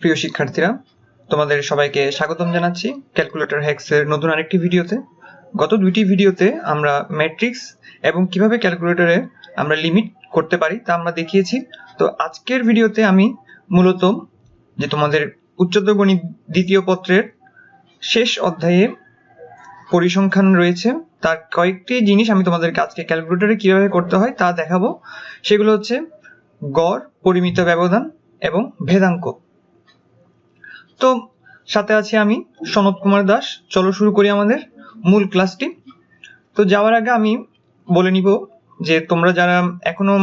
প্রিয় শিক্ষার্থীরা, তোমাদের সবাইকে স্বাগতম জানাচ্ছি ক্যালকুলেটর হ্যাক্সের নতুন আরেকটি ভিডিওতে। গত দুইটি ভিডিওতে আমরা ম্যাট্রিক্স এবং কীভাবে ক্যালকুলেটরে আমরা লিমিট করতে পারি তা আমরা দেখিয়েছি। তো আজকের ভিডিওতে আমি মূলত যে তোমাদের উচ্চতর গণিত দ্বিতীয় পত্রের শেষ অধ্যায়ে পরিসংখ্যান রয়েছে, তার কয়েকটি জিনিস আমি তোমাদেরকে আজকে ক্যালকুলেটরে কীভাবে করতে হয় তা দেখাবো। সেগুলো হচ্ছে গড়, পরিমিত ব্যবধান এবং ভেদাঙ্ক। তো সাথে আছি আমি সনৎ কুমার দাস। চলো শুরু করি আমাদের মূল ক্লাসটি। তো যাওয়ার আগে আমি বলে নিব যে তোমরা যারা এখনও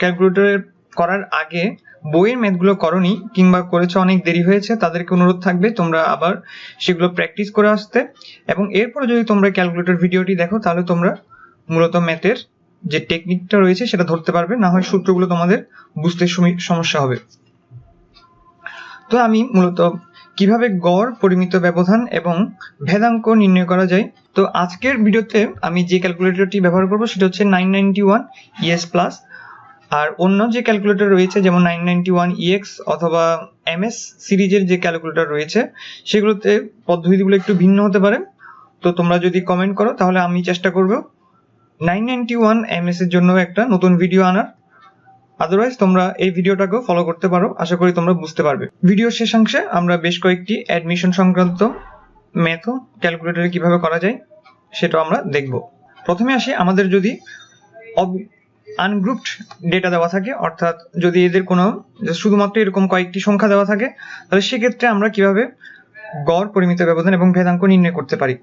ক্যালকুলেটরে করার আগে বইয়ের ম্যাথগুলো করনি কিংবা করেছ অনেক দেরি হয়েছে, তাদেরকে অনুরোধ থাকবে তোমরা আবার সেগুলো প্র্যাকটিস করে আসতে। এবং এরপরে যদি তোমরা ক্যালকুলেটর ভিডিওটি দেখো, তাহলে তোমরা মূলত ম্যাথের যে টেকনিকটা রয়েছে সেটা ধরতে পারবে, না হয় সূত্রগুলো তোমাদের বুঝতে সমস্যা হবে। তো আমি মূলত কীভাবে গড়, পরিমিত ব্যবধান এবং ভেদাঙ্ক নির্ণয় করা যায়? তো আজকের ভিডিওতে আমি যে ক্যালকুলেটরটি ব্যবহার করব সেটা হচ্ছে nine ninety one ES plus আর অন্য যে ক্যালকুলেটর রয়েছে, যেমন নাইন নাইনটি ওয়ান ইএক্স অথবা এমএস সিরিজের যে ক্যালকুলেটর রয়েছে, সেগুলোতে পদ্ধতিগুলো একটু ভিন্ন হতে পারে। তো তোমরা যদি কমেন্ট করো, তাহলে আমি চেষ্টা করব নাইন নাইনটি ওয়ান এমএস এর জন্য একটা নতুন ভিডিও আনার। আদারওয়াইজ তোমরা এই ভিডিওটাকেও ফলো করতে পারো। আশা করি তোমরা বুঝতে পারবে। ভিডিও শেষাংশে আমরা বেশ কয়েকটি অ্যাডমিশন সংক্রান্ত ম্যাথও ক্যালকুলেটরে কীভাবে করা যায় সেটাও আমরা দেখব। প্রথমে আসি, আমাদের যদি আনগ্রুপড ডেটা দেওয়া থাকে, অর্থাৎ যদি এদের কোনো, শুধুমাত্র এরকম কয়েকটি সংখ্যা দেওয়া থাকে, তাহলে সেক্ষেত্রে আমরা কীভাবে গড়, পরিমিত ব্যবধান এবং ভেদাঙ্ক নির্ণয় করতে পারি?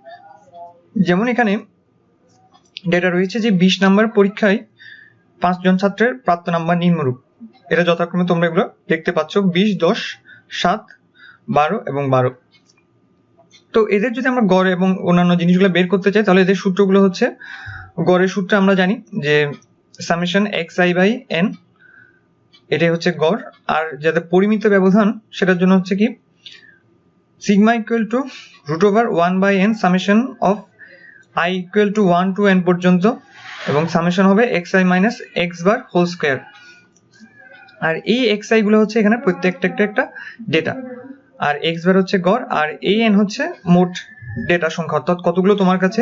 যেমন এখানে ডেটা রয়েছে যে বিশ নাম্বার পরীক্ষায় পাঁচজন ছাত্রের প্রাপ্ত নাম্বার নিম্নরূপ। এটা যথাক্রমে তোমরা এগুলো দেখতে পাচ্ছ। বিশ, দশ, সাত, বারো এবং বারো। তো এদের যদি আমরা গড় এবং অন্যান্য জিনিসগুলো বের করতে চাই, তাহলে এদের সূত্রগুলো হচ্ছে, গড়ের সূত্র আমরা জানি যে summation X I by N এটাই হচ্ছে গড়। আর যাদের পরিমিত ব্যবধান, সেটার জন্য হচ্ছে কি sigma equal to root over one by N summation of I equal to one to N পর্যন্ত এবং সামেশন হবে X I minus X bar whole square আর এই এক্স আই গুলো হচ্ছে এখানে প্রত্যেকটা একটা একটা ডেটা আর এক্স বার হচ্ছে গড়, আর এই এন হচ্ছে মোট ডেটা সংখ্যা। অর্থাৎ কতগুলো তোমার কাছে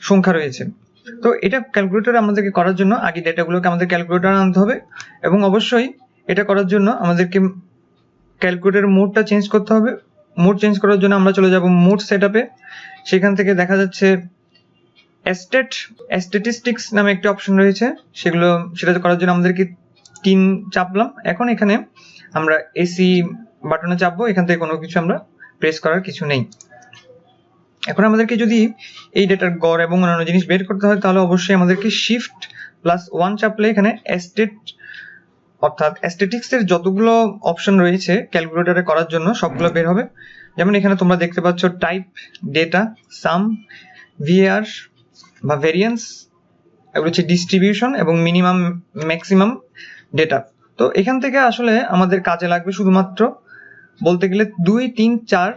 সংখ্যা রয়েছে। তো এটা ক্যালকুলেটর আমাদেরকে করার জন্য আগে ডেটাগুলোকে আমাদের ক্যালকুলেটর আনতে হবে এবং অবশ্যই এটা করার জন্য আমাদেরকে ক্যালকুলেটর মোডটা চেঞ্জ করতে হবে। মোড চেঞ্জ করার জন্য আমরা চলে যাব মোড সেট সেখান থেকে দেখা যাচ্ছে এস্টেট স্ট্যাটিস্টিক্স নামে একটি অপশন রয়েছে। সেগুলো, সেটা করার জন্য আমাদেরকে তিন চাপলাম। এখন এখানে আমরা এসি বাটনে চাপবো। এখান থেকে কোনো কিছু আমরা প্রেস করার কিছু নেই। এখন আমাদেরকে যদি এই ডেটার গড় এবং অন্যান্য জিনিস বের করতে হয়, তাহলে অবশ্যই আমাদেরকে শিফট প্লাস ওয়ান চাপলে এখানে এস্টেট অর্থাৎ অ্যাস্থেটিক্স এর যতগুলো অপশন রয়েছে ক্যালকুলেটরে করার জন্য সবগুলো বের হবে। যেমন এখানে তোমরা দেখতে পাচ্ছ টাইপ ডেটা সাম ভিআর বা ভেরিয়েন্স এগুলো হচ্ছে ডিস্ট্রিবিউশন এবং মিনিমাম ম্যাক্সিমাম ডেটা তো এখান থেকে আসলে আমাদের কাজে লাগবে শুধুমাত্র বলতে গেলে দুই, তিন, চার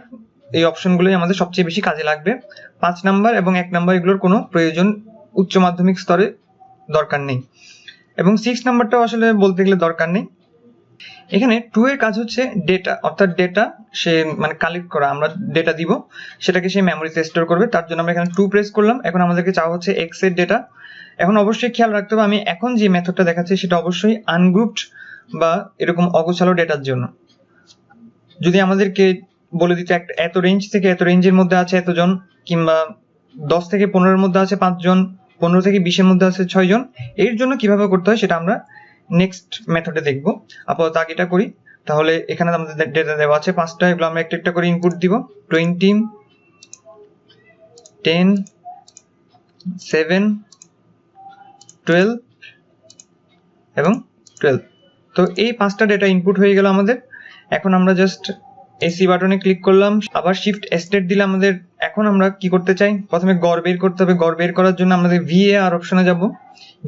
এই অপশনগুলোই আমাদের সবচেয়ে বেশি কাজে লাগবে। পাঁচ নাম্বার এবং এক নাম্বার এগুলোর কোনো প্রয়োজন উচ্চ মাধ্যমিক স্তরে দরকার নেই। এবং সিক্স নাম্বারটাও আসলে বলতে গেলে দরকার নেই। এখানে টু এর কাজ হচ্ছে ডেটা অর্থাৎ ডেটা সে মানে কালেক্ট করা, আমরা ডেটা দিব, সেটাকে সে মেমোরিতে স্টোর করবে, তার জন্য আমরা এখানে টু প্রেস করলাম, এখন আমাদেরকে চাওয়া হচ্ছে এক্সের ডেটা এখন অবশ্যই খেয়াল রাখতে হবে, আমি এখন যে মেথডটা দেখাচ্ছি, সেটা অবশ্যই আনগ্রুপড বা এরকম অগোছালো ডেটার জন্য। যদি আমাদেরকে বলে দিতে একটা এত রেঞ্জ থেকে এত রেঞ্জের মধ্যে আছে এতজন, কিংবা দশ থেকে পনেরোর মধ্যে আছে পাঁচজন, পনেরো থেকে বিশের মধ্যে আছে ছয়জন, এর জন্য কীভাবে করতে হয় সেটা আমরা নেক্সট মেথডে দেখব। আপাতত আগে এটা করি। তাহলে এখানে আমাদের ডেটা দেওয়া আছে পাঁচটা, এগুলো আমরা একটা একটা করে ইনপুট দিব। টোয়েন্টি টেন সেভেন টুয়েলভ এবং টুয়েলভ তো এই পাঁচটা ডেটা ইনপুট হয়ে গেল আমাদের। এখন আমরা জাস্ট এসি বাটনে ক্লিক করলাম, আবার শিফট এস্টেট দিলে আমাদের, এখন আমরা কি করতে চাই? প্রথমে গড় বের করতে হবে, গড় বের করার জন্য আমাদের ভিএআর অপশনে যাব।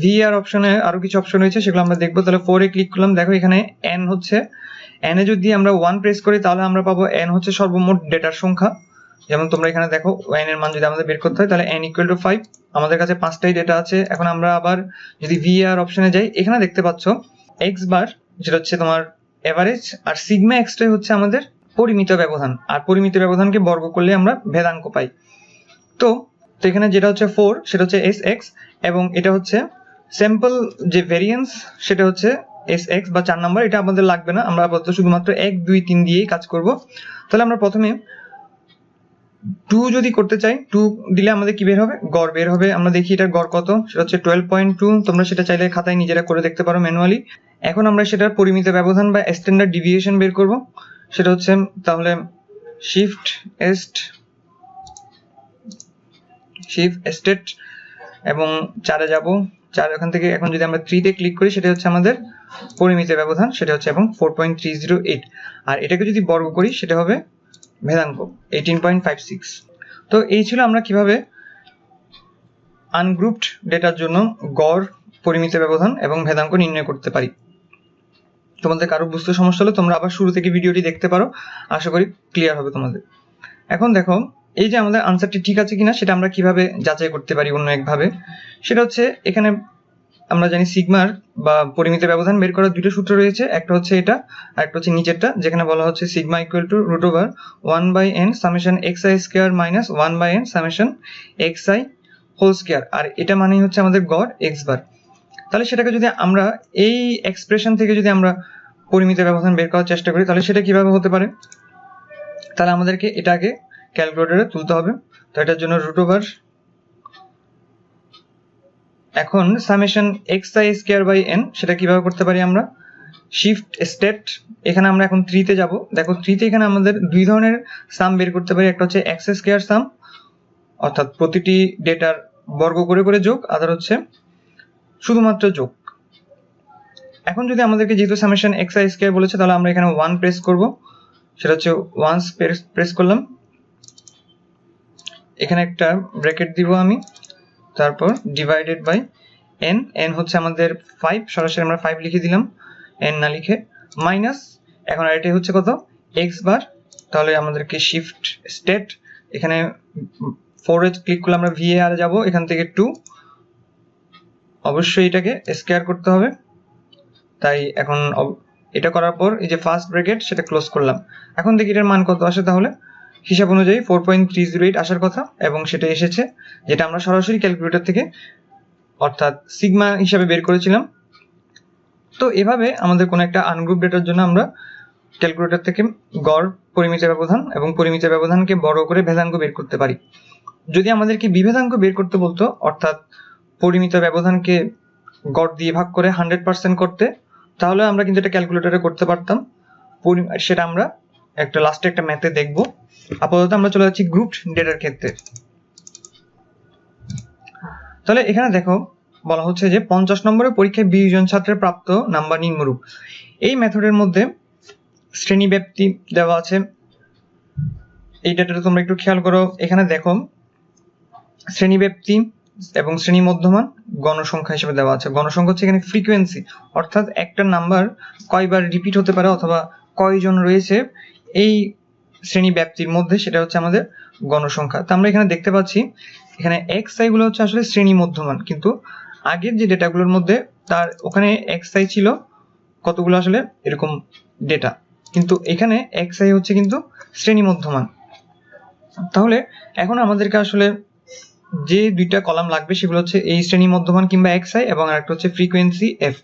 ভিএআর অপশনে আরও কিছু অপশন রয়েছে, সেগুলো আমরা দেখব। তাহলে ফোরে ক্লিক করলাম, দেখো এখানে এন হচ্ছে। এন যদি আমরা ওয়ান প্রেস করি, তাহলে আমরা পাবো এন হচ্ছে সর্বমোট ডেটার সংখ্যা। যেমন তোমরা এখানে দেখো এন এর মান যদি আমাদের বের করতে হয়, তাহলে এন ইকুয়াল টু ফাইভ আমাদের কাছে পাঁচটাই ডেটা আছে। এখন আমরা আবার যদি ভিআর অপশনে যাই, এখানে দেখতে পাচ্ছ এক্স বার যেটা হচ্ছে তোমার এভারেজ আর সিগমা এক্সটাই হচ্ছে আমাদের পরিমিত ব্যবধান। আর পরিমিত ব্যবধানকে বর্গ করলে আমরা ভেদাঙ্ক পাই। তো তো এখানে যেটা হচ্ছে ফোর সেটা হচ্ছে এস এক্স এবং এটা হচ্ছে স্যাম্পল যে ভেরিয়েন্স সেটা হচ্ছে এস এক্স বা চার নাম্বার এটা আমাদের লাগবে না। আমরা আপাতত শুধুমাত্র এক, দুই, তিন দিয়েই কাজ করব। তাহলে আমরা প্রথমে টু যদি করতে চাই টু দিলে আমাদের কি বের হবে? গড় বের হবে। আমরা দেখি এটার গড় কত। সেটা হচ্ছে টুয়েলভ পয়েন্ট টু তোমরা সেটা চাইলে খাতায় নিজেরা করে দেখতে পারো ম্যানুয়ালি এখন আমরা সেটার পরিমিত ব্যবধান বা স্ট্যান্ডার্ড ডিভিয়েশন বের করব। সেটা হচ্ছে, তাহলে শিফট এস্ট শিফট এস্টেট এবং চারে যাব। চার ওখান থেকে এখন যদি আমরা থ্রিতে ক্লিক করি, সেটা হচ্ছে আমাদের পরিমিত ব্যবধান, সেটা হচ্ছে এবং four point three zero eight আর এটাকে যদি বর্গ করি, সেটা হবে ভেদাঙ্ক এইটিন পয়েন্ট ফাইভ সিক্স তো এই ছিল আমরা কীভাবে আনগ্রুপড ডেটার জন্য গড় পরিমিত ব্যবধান এবং ভেদাঙ্ক নির্ণয় করতে পারি। তোমাদের কারও বুঝতে সমস্যা হলে তোমরা আবার শুরু থেকে ভিডিওটি দেখতে পারো। আশা করি ক্লিয়ার হবে তোমাদের। এখন দেখো, এই যে আমাদের আনসারটি ঠিক আছে কিনা সেটা আমরা কীভাবে যাচাই করতে পারি অন্য একভাবে সেটা হচ্ছে এখানে আমরা জানি সিগমার বা পরিমিত ব্যবধান বের করার দুটো সূত্র রয়েছে। একটা হচ্ছে এটা, আর একটা হচ্ছে নিচেরটা। যেখানে বলা হচ্ছে sigma equal to root over one by N summation X I square minus one by N summation X I whole square আর এটা মানেই হচ্ছে আমাদের গড় এক্স বার তাহলে সেটাকে যদি আমরা এই এক্সপ্রেশন থেকে যদি আমরা পরিমিত ব্যবধান বের করার চেষ্টা করি, তাহলে সেটা কীভাবে হতে পারে? তাহলে আমাদেরকে এটাকে ক্যালকুলেটরে তুলতে হবে। তো এটার জন্য রুট ওভার এখন summation X I square by N সেটা কীভাবে করতে পারি আমরা? শিফট স্টেট এখানে আমরা এখন থ্রিতে যাব। দেখো থ্রিতে এখানে আমাদের দুই ধরনের সাম বের করতে পারি। একটা হচ্ছে এক্স স্কোয়ার সাম অর্থাৎ প্রতিটি ডেটার বর্গ করে করে যোগ, আদার হচ্ছে শুধুমাত্র যোগ। এখন যদি আমাদেরকে যেহেতু সামেশন এক্স আই স্কোয়ার বলেছে, তাহলে আমরা এখানে ওয়ান প্রেস করব। সেটা হচ্ছে ওয়ান প্রেস করলাম। এখানে একটা ব্র্যাকেট দিব আমি। তারপর ডিভাইডেড বাই এন এন হচ্ছে আমাদের ফাইভ সরাসরি আমরা ফাইভ লিখে দিলাম। এন না লিখে। মাইনাস এখন আর এটাই হচ্ছে কত? এক্স বার তাহলে আমাদেরকে শিফট স্টেট এখানে ফোর ক্লিক করলে আমরা ভিএ আর যাব। এখান থেকে টু অবশ্যই এটাকে স্কোয়ার করতে হবে। তাই এখন এটা করার পর এই যে ফার্স্ট ব্র্যাকেট সেটা ক্লোজ করলাম। এখন দেখি এটার মান কত আসে তাহলে। হিসাব অনুযায়ী four point three zero eight আসার কথা এবং সেটা এসেছে, যেটা আমরা সরাসরি ক্যালকুলেটর থেকে অর্থাৎ সিগমা হিসাবে বের করেছিলাম। তো এভাবে আমাদের কোনো একটা আনগ্রুপ ডেটার জন্য আমরা ক্যালকুলেটর থেকে গড় পরিমিত ব্যবধান এবং পরিমিত ব্যবধানকে বড় করে ভেদাঙ্ক বের করতে পারি। যদি আমাদেরকে বিভেদাঙ্ক বের করতে বলতো, অর্থাৎ পরিমিত ব্যবধানকে গড় দিয়ে ভাগ করে হান্ড্রেড পার্সেন্ট করতে, তাহলে আমরা কিন্তু এটা ক্যালকুলেটরে করতে পারতাম। সেটা আমরা একটা লাস্টে একটা ম্যাথে দেখব। আপাতত আমরা চলে যাচ্ছি গ্রুপ ডেটার ক্ষেত্রে। তাহলে এখানে দেখো, বলা হচ্ছে যে পঞ্চাশ নম্বরের পরীক্ষায় বিশ জন ছাত্রের প্রাপ্ত নাম্বার নিম্নরূপ। এই মেথডের মধ্যে শ্রেণি ব্যাপ্তি দেওয়া আছে। এই ডেটাটা তোমরা একটু খেয়াল করো। এখানে দেখো, শ্রেণি ব্যাপ্তি এবং শ্রেণি মধ্যমান গণসংখ্যা হিসেবে দেওয়া আছে। গণসংখ্যা হচ্ছে এখানে ফ্রিকোয়েন্সি অর্থাৎ একটা নাম্বার কয়বার রিপিট হতে পারে অথবা কয়জন রয়েছে এই শ্রেণি ব্যাপ্তির মধ্যে, সেটা হচ্ছে আমাদের গণসংখ্যা। তো আমরা এখানে দেখতে পাচ্ছি, এখানে এক্স আই গুলো হচ্ছে আসলে শ্রেণি মধ্যমান কিন্তু আগের যে ডেটাগুলোর মধ্যে তার ওখানে এক্স আই ছিল কতগুলো আসলে এরকম ডেটা কিন্তু এখানে এক্স আই হচ্ছে কিন্তু শ্রেণি মধ্যমান তাহলে এখন আমাদেরকে আসলে যে দুইটা কলাম লাগবে সেগুলো হচ্ছে এই শ্রেণি মধ্যমান কিংবা এক্স আই এবং আরেকটা হচ্ছে ফ্রিকোয়েন্সি এফ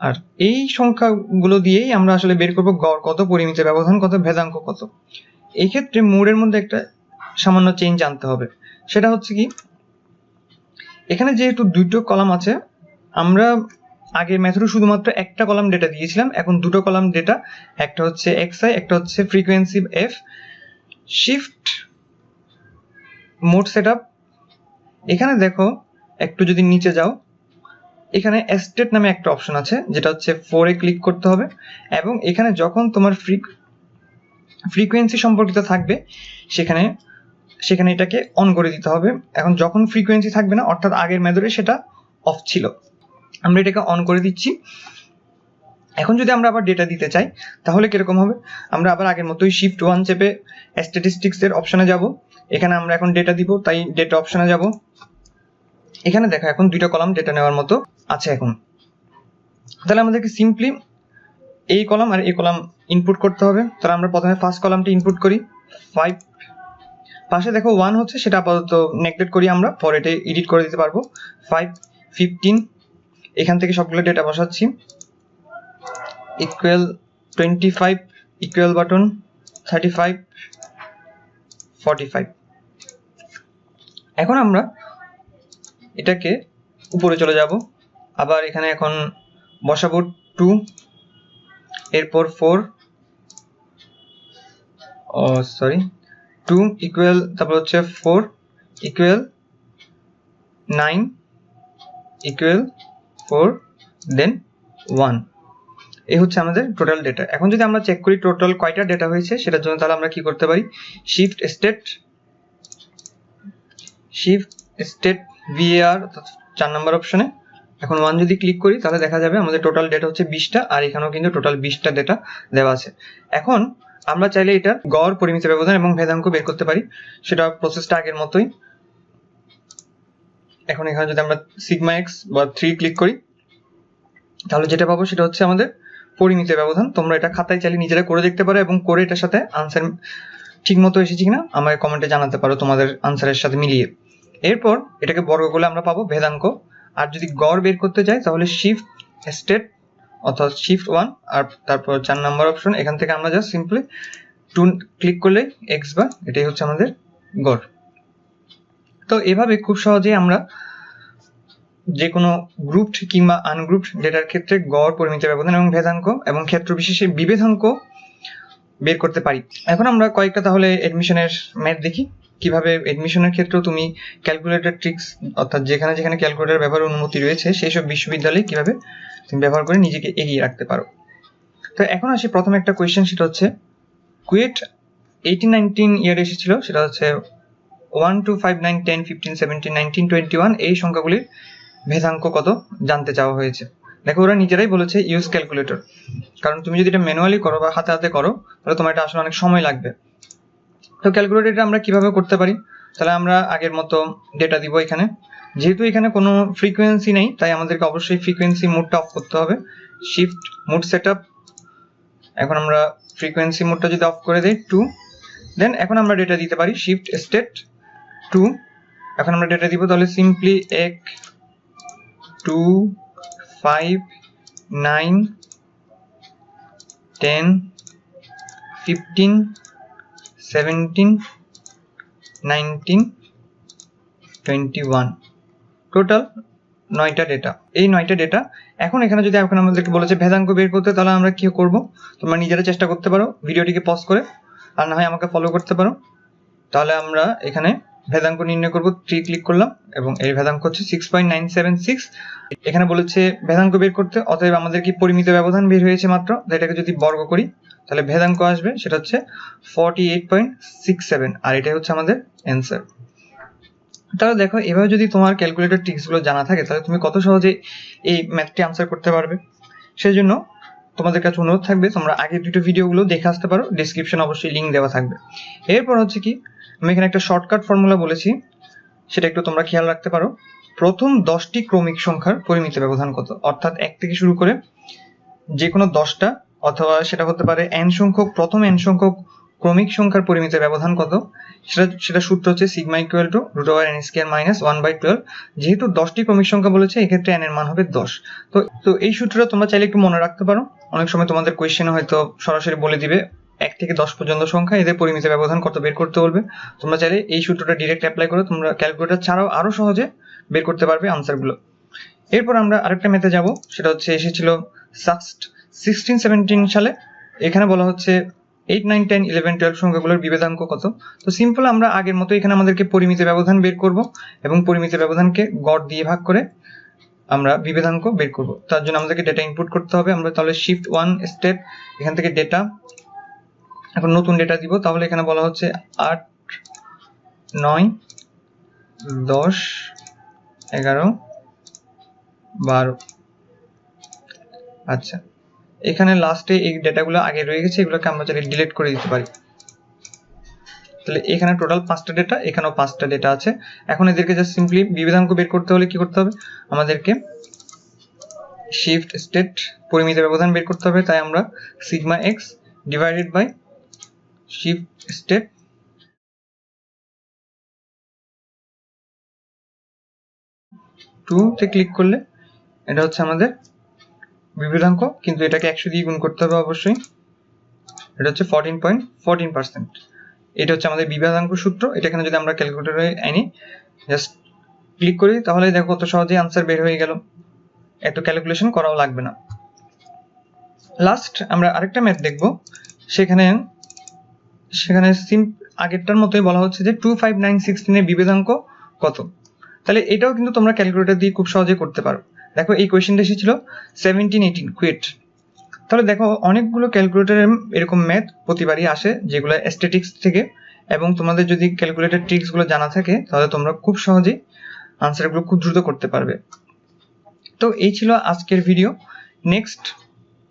আর এই সংখ্যাগুলো দিয়েই আমরা আসলে বের করব গড় কত, পরিমিত ব্যবধান কত, ভেদাঙ্ক কত। এই ক্ষেত্রে মোডের মধ্যে একটা সামান্য চেঞ্জ আনতে হবে। সেটা হচ্ছে কি, এখানে যেহেতু দুটো কলাম আছে, আমরা আগের মেথডে শুধুমাত্র একটা কলাম ডেটা দিয়েছিলাম, এখন দুটো কলাম ডেটা একটা হচ্ছে এক্স আই একটা হচ্ছে frequency F shift mode set এখানে দেখো, একটু যদি নিচে যাও, এখানে এস্টেট নামে একটা অপশন আছে, যেটা হচ্ছে ফোরে ক্লিক করতে হবে, এবং এখানে যখন তোমার ফ্রি ফ্রিকোয়েন্সি সম্পর্কিত থাকবে, সেখানে সেখানে এটাকে অন করে দিতে হবে। এখন যখন ফ্রিকোয়েন্সি থাকবে না, অর্থাৎ আগের মেথডে সেটা অফ ছিল। আমরা এটাকে অন করে দিচ্ছি। এখন যদি আমরা আবার ডেটা দিতে চাই, তাহলে কীরকম হবে? আমরা আবার আগের মতোই শিফট ওয়ান চেপে স্ট্যাটিস্টিক্স এর অপশনে যাব। এখানে আমরা এখন ডেটা দিব, তাই ডেটা অপশনে যাব। এখানে দেখো, এখন দুইটা কলাম ডেটা নেওয়ার মতো আছে এখন। তাহলে আমাদেরকে সিম্পলি এই কলাম আর এই কলাম ইনপুট করতে হবে। তাহলে আমরা প্রথমে ফার্স্ট কলামটি ইনপুট করি। ফাইভ পাশে দেখো ওয়ান হচ্ছে, সেটা আপাতত নেগলেক্ট করি আমরা, পরে এটা এডিট করে দিতে পারব। ফাইভ ফিফটিন এখান থেকে সবগুলো ডেটা বসাচ্ছি। Equal twenty five equal button thirty five forty five এখন আমরা এটাকে উপরে চলে যাব। আবার এখানে এখন বসাবো টু এরপর ফোর ও সরি টু ইকুয়াল তারপর হচ্ছে four equal nine equal four then one এই হচ্ছে আমাদের টোটাল ডেটা এখন যদি আমরা চেক করি টোটাল কয়টা ডেটা হয়েছে, সেটার জন্য তাহলে আমরা কি করতে পারি? Shift stat shift stat VAR চার নম্বর অপশনে এখন ওয়ান যদি ক্লিক করি, তাহলে দেখা যাবে আমাদের টোটাল ডেটা হচ্ছে বিশটা, আর এখানেও কিন্তু টোটাল বিশটা ডেটা দেওয়া আছে। এখন আমরা চাইলে এটা গড়, পরিমিত, ব্যবধান এবং ভেদাঙ্ক বের করতে পারি। সেটা প্রসেসটা আগের মতোই। এখন এখানে যদি আমরা সিগমা এক্স বা থ্রি ক্লিক করি, তাহলে যেটা পাবো সেটা হচ্ছে আমাদের পরিমিত, ব্যবধান। তোমরা এটা খাতায় চাইলে নিজেরা করে দেখতে পারো এবং করে এটার সাথে আনসার ঠিক মতো এসেছে কিনা আমাকে কমেন্টে জানাতে পারো, তোমাদের আনসারের সাথে মিলিয়ে। এরপর এটাকে বর্গ করলে আমরা পাবো ভেদাঙ্ক। আর যদি গড় বের করতে চাই তাহলে শিফট স্টেট অর্থাৎ শিফট ওয়ান আর তারপর চার নাম্বার অপশন এখান থেকে আমরা জাস্ট সিম্পলি টু ক্লিক করলে এক্স বা এটাই হচ্ছে আমাদের গড়। তো এভাবে খুব সহজেই আমরা যে কোনো গ্রুপড কিংবা আনগ্রুপড ডেটার ক্ষেত্রে গড়, পরিমিত ব্যবধান এবং ভেদাঙ্ক এবং ক্ষেত্র বিশেষে বিভেদাঙ্ক বের করতে পারি। এখন আমরা কয়েকটা তাহলে এডমিশনের ম্যাথ দেখি। কীভাবে এডমিশনের ক্ষেত্রেও তুমি ক্যালকুলেটর ট্রিক্স অর্থাৎ যেখানে যেখানে ক্যালকুলেটর ব্যবহার অনুমতি রয়েছে সেই সব বিশ্ববিদ্যালয়ে কীভাবে তুমি ব্যবহার করে নিজেকে এগিয়ে রাখতে পারো। তো এখন আসি প্রথমে একটা কোয়েশ্চেন সেটা হচ্ছে কুয়েট এইটিন নাইনটিন ইয়ার এসেছিল, সেটা হচ্ছে one two five nine ten fifteen seventeen nineteen twenty one এই সংখ্যাগুলির ভেদাঙ্ক কত জানতে চাওয়া হয়েছে। দেখো, ওরা নিজেরাই বলেছে ইউজ ক্যালকুলেটর কারণ তুমি যদি এটা ম্যানুয়ালি করো বা হাতে হাতে করো, তাহলে তোমার এটা আসলে অনেক সময় লাগবে। তো ক্যালকুলেটরটা আমরা কীভাবে করতে পারি? তাহলে আমরা আগের মতো ডেটা দিব এখানে। যেহেতু এখানে কোনো ফ্রিকোয়েন্সি নেই, তাই আমাদেরকে অবশ্যই ফ্রিকোয়েন্সি মোডটা অফ করতে হবে। শিফট মোড সেট এখন আমরা ফ্রিকোয়েন্সি মোডটা যদি অফ করে দিই টু দেন এখন আমরা ডেটা দিতে পারি শিফট স্টেট টু এখন আমরা ডেটা দিব তাহলে সিম্পলি এক two five nine ten fifteen seventeen nineteen twenty one total নয়টা ডেটা এই নয়টা ডেটা এখন এখানে যদি এখন আমাদেরকে বলেছে ভেদাঙ্ক বের করতে, তাহলে আমরা কি করব? তোমরা নিজেরা চেষ্টা করতে পারো, ভিডিওটিকে পজ করে, আর না হয় আমাকে ফলো করতে পারো। তাহলে আমরা এখানে ভেদাঙ্ক নির্ণয় করব থ্রি ক্লিক করলাম, এবং এই ভেদাঙ্ক হচ্ছে six point nine seven six এখানে বলেছে ভেদাঙ্ক বের করতে, অতএব আমাদের কি পরিমিত ব্যবধান বের হয়েছে মাত্র? এটাকে যদি বর্গ করি, তাহলে ভেদাঙ্ক আসবে, সেটা হচ্ছে forty eight point six seven আর এটাই হচ্ছে আমাদের অ্যান্সার তাহলে দেখো, এভাবে যদি তোমার ক্যালকুলেটর ট্রিক্সগুলো জানা থাকে, তাহলে তুমি কত সহজে এই ম্যাথটি আনসার করতে পারবে। সেই জন্য তোমাদের কাছে অনুরোধ থাকবে, তোমরা আগের দুটো ভিডিওগুলো দেখে আসতে পারো ডিসক্রিপশন অবশ্যই লিঙ্ক দেওয়া থাকবে। এরপর হচ্ছে কি আমি এখানে একটা শর্টকাট ফর্মুলা বলেছি, সেটা একটু তোমরা খেয়াল রাখতে পারো। প্রথম দশটি ক্রমিক সংখ্যার পরিমিত ব্যবধান কত? অর্থাৎ এক থেকে শুরু করে যে কোনো দশটা, অথবা সেটা হতে পারে এন সংখ্যক, প্রথম এন সংখ্যক ক্রমিক সংখ্যার পরিমিত ব্যবধান কত? সেটা সেটা সূত্র হচ্ছে sigma equal to root over N square minus one by twelve যেহেতু দশটি ক্রমিক সংখ্যা বলেছে, এক্ষেত্রে এন এর মান হবে দশ। তো তো এই সূত্রটা তোমরা চাইলে একটু মনে রাখতে পারো। অনেক সময় তোমাদের কোয়েশ্চেনে হয়তো সরাসরি বলে দিবে। এক থেকে দশ পর্যন্ত সংখ্যা এদের পরিমিত ব্যবধান কত বের করতে বলবে? তোমরা চাইলে এই সূত্রটা ডিরেক্ট অ্যাপ্লাই করে তোমরা ক্যালকুলেটর ছাড়াও আরও সহজে বের করতে পারবে আনসারগুলো এরপর আমরা আরেকটা মেতে যাব, সেটা হচ্ছে এসেছিল সাক্সট সিক্সটিন সেভেন্টিন সালে। এখানে বলা হচ্ছে eight nine ten eleven twelve সংখ্যাগুলোর বিভেদাঙ্ক কত? তো সিম্পল আমরা আগের মতো এখানে আমাদেরকে পরিমিত ব্যবধান বের করব এবং পরিমিত ব্যবধানকে গড় দিয়ে ভাগ করে আমরা বিভেদাঙ্ক বের করব। তার জন্য আমাদেরকে ডেটা ইনপুট করতে হবে। আমরা তাহলে শিফট ওয়ান স্টেপ এখান থেকে ডেটা এখন নতুন ডেটা দিব, তাহলে এখানে বলা হচ্ছে আট, নয়, দশ, এগারো, বারো। আচ্ছা এখানে লাস্টে এই ডেটাগুলো আগে রয়ে গেছে, এগুলোকে আমরা চাইলে ডিলিট করে দিতে পারি। তাহলে এখানে টোটাল পাঁচটা ডেটা এখানেও পাঁচটা ডেটা আছে। এখন এদেরকে জাস্ট সিম্পলি বিভেদাঙ্ক বের করতে হলে কি করতে হবে? আমাদেরকে শিফট স্টেট পরিমিত ব্যবধান বের করতে হবে, তাই আমরা sigma X divided by shift stat two তে ক্লিক করলে এটা হচ্ছে আমাদের বিভেদাঙ্ক, কিন্তু এটাকে একশো দিয়ে গুণ করতে হবে অবশ্যই। এটা হচ্ছে ফোরটিন পয়েন্ট ফোরটিন পার্সেন্ট এটা হচ্ছে আমাদের বিভেদাঙ্ক সূত্র। এটা এখানে যদি আমরা ক্যালকুলেটরে আনি জাস্ট ক্লিক করি, তাহলে দেখো কত সহজেই আনসার বের হয়ে গেল। এত ক্যালকুলেশন করাও লাগবে না। লাস্ট আমরা আরেকটা ম্যাথ দেখব। সেখানে সেখানে সিম আগেরটার মতোই বলা হচ্ছে যে টু ফাইভ নাইন সিক্সটিনের বিভেদাঙ্ক কত? তাহলে এটাও কিন্তু তোমরা ক্যালকুলেটর দিয়ে খুব সহজে করতে পারো। দেখো এই কোয়েশ্চেনটা এসেছিল সেভেন্টিন এইটিন কুয়েট তাহলে দেখো অনেকগুলো ক্যালকুলেটরের এরকম ম্যাথ প্রতিবারই আসে, যেগুলো অ্যাস্থেটিক্স থেকে, এবং তোমাদের যদি ক্যালকুলেটর ট্রিক্সগুলো জানা থাকে, তাহলে তোমরা খুব সহজেই আনসারগুলো খুব দ্রুত করতে পারবে। তো এই ছিল আজকের ভিডিও নেক্সট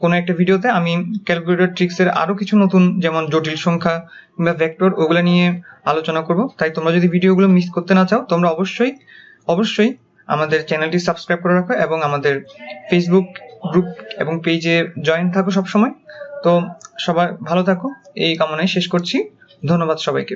কোনো একটা ভিডিওতে আমি ক্যালকুলেটর ট্রিক্সের আরও কিছু নতুন, যেমন জটিল সংখ্যা কিংবা ভেক্টর ওগুলো নিয়ে আলোচনা করব। তাই তোমরা যদি ভিডিওগুলো মিস করতে না চাও, তোমরা অবশ্যই অবশ্যই আমাদের চ্যানেলটি সাবস্ক্রাইব করে রাখো এবং আমাদের ফেসবুক গ্রুপ এবং পেজে জয়েন থাকো সবসময়। তো সবাই ভালো থাকো, এই কামনায় শেষ করছি। ধন্যবাদ সবাইকে।